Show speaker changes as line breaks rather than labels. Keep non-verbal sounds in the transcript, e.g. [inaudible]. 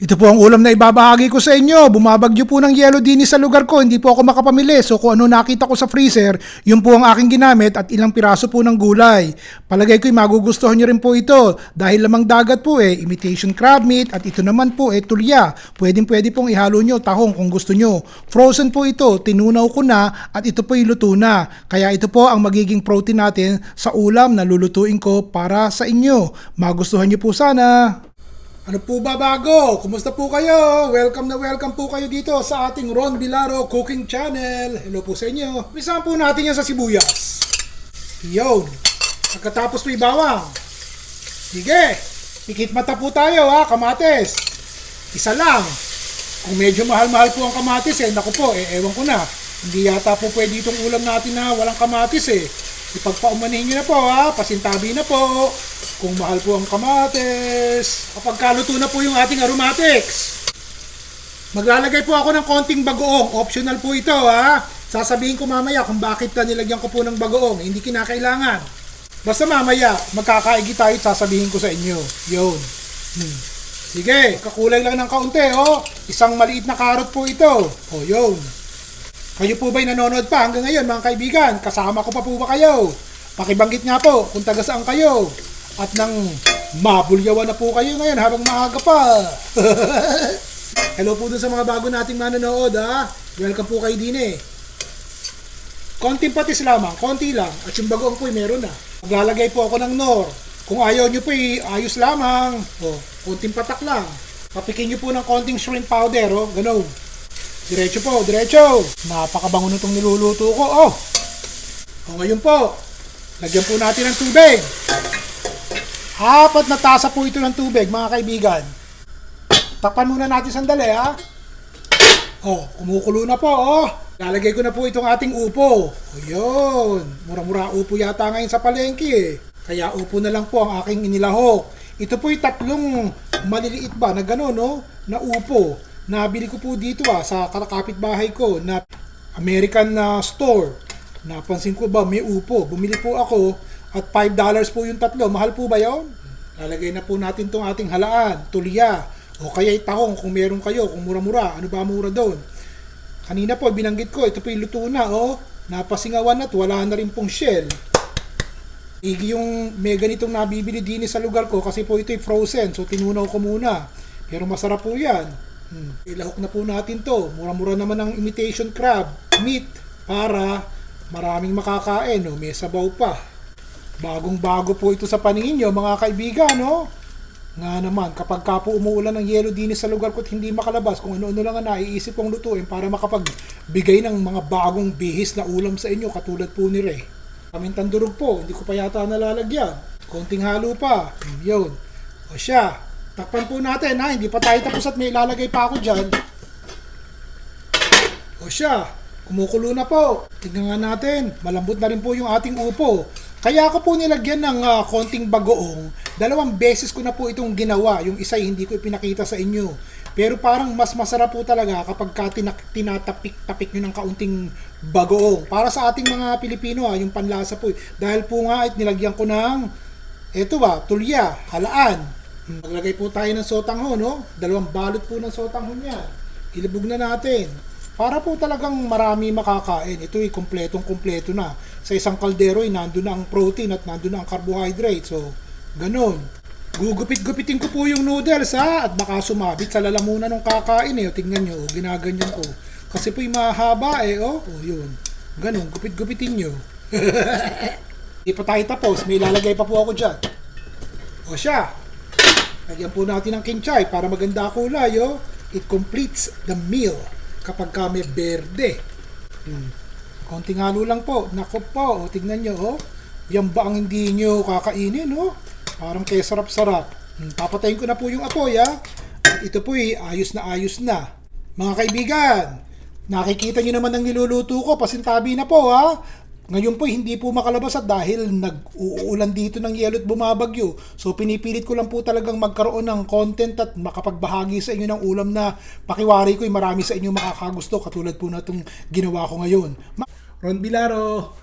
Ito po ang ulam na ibabahagi ko sa inyo. Bumabagyo po ng yelo din sa lugar ko. Hindi po ako makapamili. So kung ano nakita ko sa freezer, yun po ang aking ginamit at ilang piraso po ng gulay. Palagay ko'y magugustuhan nyo rin po ito. Dahil lamang dagat po eh, imitation crab meat at ito naman po eh tulya. Pwedeng pwede pong ihalo nyo tahong kung gusto nyo. Frozen po ito, tinunaw ko na at ito po luto na. Kaya ito po ang magiging protein natin sa ulam na lulutuin ko para sa inyo. Magustuhan nyo po sana. Ano po ba bago? Kumusta po kayo? Welcome na welcome po kayo dito sa ating Ron Bilaro Cooking Channel. Hello po sa inyo. Umisahan po natin yan sa sibuyas. Yun. Pagkatapos po ibawang. Sige. Pikit mata po tayo ha, kamates. Isa lang. Kung medyo mahal-mahal po ang kamatis eh, naku po, eh, ewan ko na. Hindi yata po pwede itong ulam natin na walang kamatis eh. Ipagpaumanihin nyo na po ha, pasintabi na po. Kung mahal po ang kamatis. Kapag kaluto na po yung ating aromatics. Maglalagay po ako ng konting bagoong. Optional po ito ha. Sasabihin ko mamaya kung bakit ka nilagyan ko po ng bagoong. Hindi kinakailangan. Basta mamaya, magkakaigi tayo sasabihin ko sa inyo. Yun. Hmm. Sige, kakulay lang ng kaunti, oh. Isang maliit na karot po ito. Oh, yun. Kayo po ba'y nanonood pa hanggang ngayon, mga kaibigan? Kasama ko pa po ba kayo? Pakibanggit nga po kung taga saan kayo. At nang mabulyawan na po kayo ngayon habang maaga pa. [laughs] Hello po dun sa mga bago nating manonood, ha? Welcome po kayo din eh. Konting patis lamang, konti lang. At yung bagoong po meron na. Maglalagay po ako ng nor. Kung ayaw nyo po ayos lamang. O, konting patak lang. Papikin nyo po ng konting shrimp powder, o, ganun. Diretso po, diretso. Napakabango nitong niluluto ko, oh. O, ngayon po, lagyan po natin ng tubig. Apat na tasa po ito ng tubig, mga kaibigan. Takpan muna natin sandali, ha? Oh, kumukulo na po, oh. Lalagay ko na po itong ating upo. O yun. Mura-mura upo yata ngayon sa palengke eh. Kaya upo na lang po ang aking inilahok. Ito po yung tatlong maliliit ba na gano'n, no? Na upo. Nabili ko po dito ah, sa kakapit bahay ko na American na store. Napansin ko ba, may upo. Bumili po ako at $5 po yung tatlo. Mahal po ba yon? Lalagay na po natin tong ating halaan, tulya, o kaya itahong kung meron kayo, kung mura-mura. Ano ba mura doon? Kanina po, binanggit ko, ito po yung luto na, oh. Napasingawan at wala na rin pong shell. Igi yung may ganitong nabibili din sa lugar ko kasi po ito'y frozen, so tinunaw ko muna. Pero masarap po yan. Hmm. Ilahok na po natin to. Mura-mura naman ang imitation crab meat para maraming makakain. Oh. May sabaw pa. Bagong-bago po ito sa paningin nyo, mga kaibigan, no? Nga naman, kapag ka po umuulan ng yelo din sa lugar ko at hindi makalabas, kung ano-ano lang ang naiisip kong lutuin para makapagbigay ng mga bagong bihis na ulam sa inyo, katulad po ni Ray. Kamintang durog po, hindi ko pa yata nalalagyan. Konting halo pa. Yun. O siya, takpan po natin ha, hindi pa tayo tapos at may ilalagay pa ako dyan. O siya, kumukulo na po. Tignan nga natin, malambot na rin po yung ating upo. Kaya ako po nilagyan ng ah, konting bagoong. Dalawang beses ko na po itong ginawa. Yung isa hindi ko ipinakita sa inyo. Pero parang mas masarap po talaga kapag ka tinatapik-tapik nyo ng kaunting bagoong. Para sa ating mga Pilipino ha, yung panlasa po. Dahil po nga at nilagyan ko ng eto ba, tulya, halaan. Maglagay po tayo ng sotanghon, no? Dalawang balot po ng sotanghon yan. Ilubog na natin. Para po talagang marami makakain. Ito ay kompletong kompleto na. Sa isang kaldero ay nandun na ang protein at nandun na ang carbohydrate. So, ganun. Gugupit-gupitin ko po yung noodles ha at baka sumabit sa lalamunan ng kakain eh. Tingnan nyo, ginaganyan ko. Kasi po yung mahaba eh, oh. O, yun. Ganun, gupit-gupitin nyo. [laughs] Di pa tayo tapos, may ilalagay pa po ako dyan. O siya, lagyan po natin ng kinchay para maganda kulay, oh. It completes the meal kapag ka may berde. Hmm. Konting halo lang po. Nako po, o, tignan nyo, oh. Yan ba ang hindi nyo kakainin, oh? Parang kaya sarap-sarap. Hmm, papatayin ko na po yung apoy, ha? At ito po, eh, ayos na ayos na. Mga kaibigan, nakikita nyo naman ang niluluto ko. Pasintabi na po, ha? Ngayon po, hindi po makalabas at dahil nag-uulan dito ng yelo at bumabagyo. So, pinipilit ko lang po talagang magkaroon ng content at makapagbahagi sa inyo ng ulam na pakiwari ko. Marami sa inyo makakagusto katulad po na itong ginawa ko ngayon. Ma- Ron Bilaro,